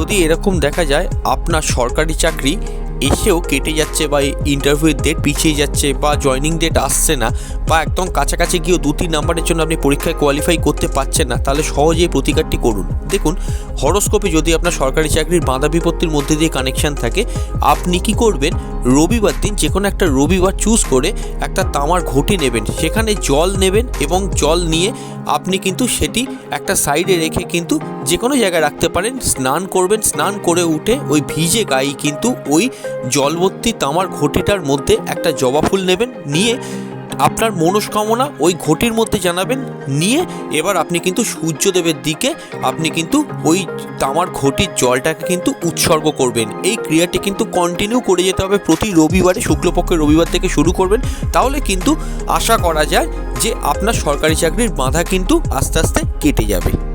যদি এরকম দেখা যায়, আপনার সরকারি চাকরি এসেও কেটে যাচ্ছে বা ইন্টারভিউয়ের ডেট পিছিয়ে যাচ্ছে বা জয়নিং ডেট আসছে না বা একদম কাছাকাছি গিয়েও দু তিন নাম্বারের জন্য আপনি পরীক্ষায় কোয়ালিফাই করতে পারছেন না, তাহলে সহজেই প্রতিকারটি করুন। দেখুন হরস্কোপে যদি আপনার সরকারি চাকরির বাঁধা বিপত্তির মধ্যে দিয়ে কানেকশন থাকে, আপনি কি করবেন? রবিবার দিন যে কোনো একটা রবিবার চুজ করে একটা তামার ঘটি নেবেন। সেখানে জল নেবেন এবং জল নিয়ে আপনি কিন্তু সেটি একটা সাইডে রেখে কিন্তু যে কোনো জায়গায় রাখতে পারেন। স্নান করবেন, স্নান করে উঠে ওই ভিজে গায়ে কিন্তু ওই জলভর্তি তামার ঘটিটার মধ্যে একটা জবা ফুল নেবেন। নিয়ে আপনার মনস্কামনা ওই ঘটির মধ্যে জানাবেন। নিয়ে এবার আপনি কিন্তু সূর্যদেবের দিকে, আপনি কিন্তু ওই তামার ঘটির জলটাকে কিন্তু উৎসর্গ করবেন। এই ক্রিয়াটি কিন্তু কন্টিনিউ করে যেতে হবে প্রতি রবিবারে, শুক্লপক্ষের রবিবার থেকে শুরু করবেন। তাহলে কিন্তু আশা করা যায় যে আপনার সরকারি চাকরির বাঁধা কিন্তু আস্তে আস্তে কেটে যাবে।